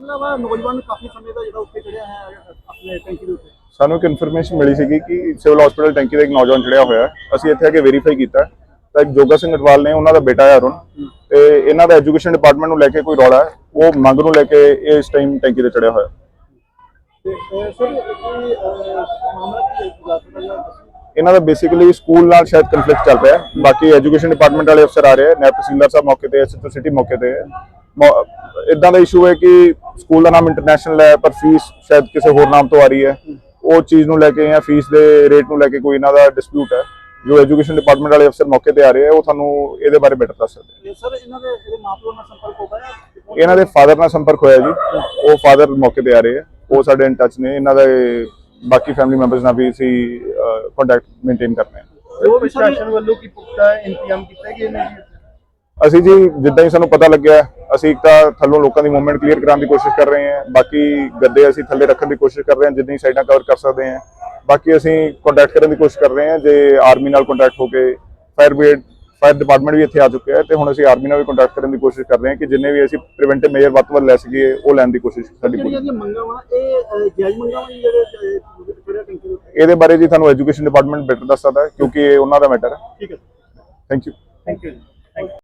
ਮਤਲਬ ਆਹ ਨੌਜਵਾਨ ਕਾਫੀ ਸਮੇਂ ਦਾ ਜਿਹੜਾ ਉੱਤੇ ਚੜਿਆ ਹੈ ਆਪਣੇ ਟੈਂਕੀ ਦੇ ਉੱਤੇ। ਸਾਨੂੰ ਇੱਕ ਇਨਫੋਰਮੇਸ਼ਨ ਮਿਲੀ ਸੀਗੀ ਕਿ ਸਿਵਲ ਹਸਪੀਟਲ ਟੈਂਕੀ ਦਾ ਇੱਕ ਨੌਜਵਾਨ ਚੜਿਆ ਹੋਇਆ ਹੈ। ਅਸੀਂ ਇੱਥੇ ਆ ਕੇ ਵੈਰੀਫਾਈ ਕੀਤਾ। ਤਾਂ ਇੱਕ ਜੋਗਾ ਸਿੰਘ ਅਟਵਾਲ ਨੇ ਉਹਨਾਂ ਦਾ ਬੇਟਾ ਹੈ ਅਰੁਣ। ਤੇ ਇਹਨਾਂ ਦਾ ਐਜੂਕੇਸ਼ਨ ਡਿਪਾਰਟਮੈਂਟ ਨੂੰ ਲੈ ਕੇ ਕੋਈ ਰੌਲਾ ਹੈ। ਉਹ ਮੰਗ ਨੂੰ ਲੈ ਕੇ ਇਹ ਇਸ ਟਾਈਮ ਟੈਂਕੀ ਤੇ ਚੜਿਆ ਹੋਇਆ ਹੈ। ਤੇ ਅਹ, ਸਰ ਇਹ ਅਹ, ਮਾਮਲਾ ਕੀ ਹੈ? ਗੁਜਰਾਤ ਦਾ ਜਿਹੜਾ ਦੱਸੋ। ਇਹਨਾਂ ਦਾ ਬੇਸਿਕਲੀ ਸਕੂਲ ਨਾਲ ਸ਼ਾਇਦ ਕਨਫਲਿਕਟ ਚੱਲ ਰਿਹਾ ਹੈ। ਬਾਕੀ ਐਜੂਕੇਸ਼ਨ ਡਿਪਾਰਟਮੈਂਟ ਵਾਲੇ ਅਫਸਰ ਆ ਰਹੇ ਹੈ। ਤਹਿਸੀਲਦਾਰ ਸਾਹਿਬ ਮੌਕੇ ਤੇ ਐਸਐਚਓ ਸਿਟੀ ਮੌਕੇ ਤੇ ਹੈ। ਇਦਾਂ ਦਾ ਇਸ਼ੂ ਹੈ ਕਿ ਸਕੂਲ ਦਾ ਨਾਮ ਇੰਟਰਨੈਸ਼ਨਲ ਹੈ ਪਰ ਫੀਸ ਸ਼ਾਇਦ ਕਿਸੇ ਹੋਰ ਨਾਮ ਤੋਂ ਆ ਰਹੀ ਹੈ। ਉਹ ਚੀਜ਼ ਨੂੰ ਲੈ ਕੇ ਜਾਂ ਫੀਸ ਦੇ ਰੇਟ ਨੂੰ ਲੈ ਕੇ ਕੋਈ ਇਹਨਾਂ ਦਾ ਡਿਸਪਿਊਟ ਹੈ। ਜੋ ਐਜੂਕੇਸ਼ਨ ਡਿਪਾਰਟਮੈਂਟ ਵਾਲੇ ਅਫਸਰ ਮੌਕੇ ਤੇ ਆ ਰਹੇ ਹੈ ਉਹ ਤੁਹਾਨੂੰ ਇਹਦੇ ਬਾਰੇ ਬੈਟਰ ਦੱਸ ਸਕਦੇ ਸਰ ਇਹਨਾਂ ਦੇ ਇਹਦੇ ਮਾਪਿਆਂ ਨਾਲ ਸੰਪਰਕ ਹੋ ਪਾਇਆ ਇਹਨਾਂ ਦੇ ਫਾਦਰ ਨਾਲ ਸੰਪਰਕ ਹੋਇਆ ਜੀ। ਉਹ ਫਾਦਰ ਮੌਕੇ ਤੇ ਆ ਰਹੇ ਹੈ। ਉਹ ਸਾਡੇ ਇਨ ਟੱਚ ਨੇ। ਇਹਨਾਂ ਦੇ ਬਾਕੀ ਫੈਮਿਲੀ ਮੈਂਬਰਸ ਨਾਲ ਵੀ ਅਸੀਂ ਕੰਟੈਕਟ ਮੇਨਟੇਨ ਕਰ ਰਹੇ ਹਾਂ। ਵੀ ਸਰ ਵੱਲੋਂ ਕੀ ਪੁਖਤਾ ਇੰਤਜ਼ਾਮ ਕੀਤਾ ਗਿਆ ਨੇ ਜੀ ਅਸੀਂ ਜੀ ਜਿੱਦਾਂ ਹੀ ਸਾਨੂੰ ਪਤਾ ਲੱਗਿਆ ਅਸੀਂ ਇੱਕ ਤਾਂ ਥੱਲੋਂ ਲੋਕਾਂ ਦੀ ਮੂਵਮੈਂਟ ਕਲੀਅਰ ਕਰਾਉਣ ਦੀ ਕੋਸ਼ਿਸ਼ ਕਰ ਰਹੇ ਹਾਂ ਬਾਕੀ ਗੱਦੇ ਅਸੀਂ ਥੱਲੇ ਰੱਖਣ ਦੀ ਕੋਸ਼ਿਸ਼ ਕਰ ਰਹੇ ਹਾਂ ਜਿੰਨੀ ਸਾਈਡਾਂ ਕਵਰ ਕਰ ਸਕਦੇ ਹਾਂ। ਬਾਕੀ ਅਸੀਂ ਕੰਟੈਕਟ ਕਰਨ ਦੀ ਕੋਸ਼ਿਸ਼ ਕਰ ਰਹੇ ਹਾਂ ਜੇ ਆਰਮੀ ਨਾਲ ਕੰਟੈਕਟ ਹੋ ਕੇ ਫਾਇਰ ਬ੍ਰਿਗੇਡ ਫਾਇਰ ਡਿਪਾਰਟਮੈਂਟ ਵੀ ਇੱਥੇ ਆ ਚੁੱਕਿਆ ਹੈ ਤੇ ਹੁਣ ਅਸੀਂ ਆਰਮੀ ਨਾਲ ਵੀ ਕੰਟੈਕਟ ਕਰਨ ਦੀ ਕੋਸ਼ਿਸ਼ ਕਰ ਰਹੇ ਹਾਂ ਕਿ ਜਿੰਨੇ ਵੀ ਅਸੀਂ ਪ੍ਰੀਵੈਂਟਿਵ ਮੇਜਰ ਵੱਧ ਤੋਂ ਵੱਧ ਲੈ ਸਕੀਏ ਉਹ ਲੈਣ ਦੀ ਕੋਸ਼ਿਸ਼ ਸਾਡੀ ਜਿਹੜੀਆਂ ਪੂਰੀ। ਇਹਦੀਆਂ ਮੰਗਾਂ ਵਾ ਇਹ ਜਾਇਜ਼ ਮੰਗਾਂ ਵਾ ਜਿਹੜੇ ਇਹਦੇ ਬਾਰੇ ਜੀ ਤੁਹਾਨੂੰ ਐਜੂਕੇਸ਼ਨ ਡਿਪਾਰਟਮੈਂਟ ਬੈਟਰ ਦੱਸ ਸਕਦਾ ਕਿਉਂਕਿ ਇਹ ਉਹਨਾਂ ਦਾ ਮੈਟਰ ਹੈ। ਠੀਕ ਹੈ। Thank you thank you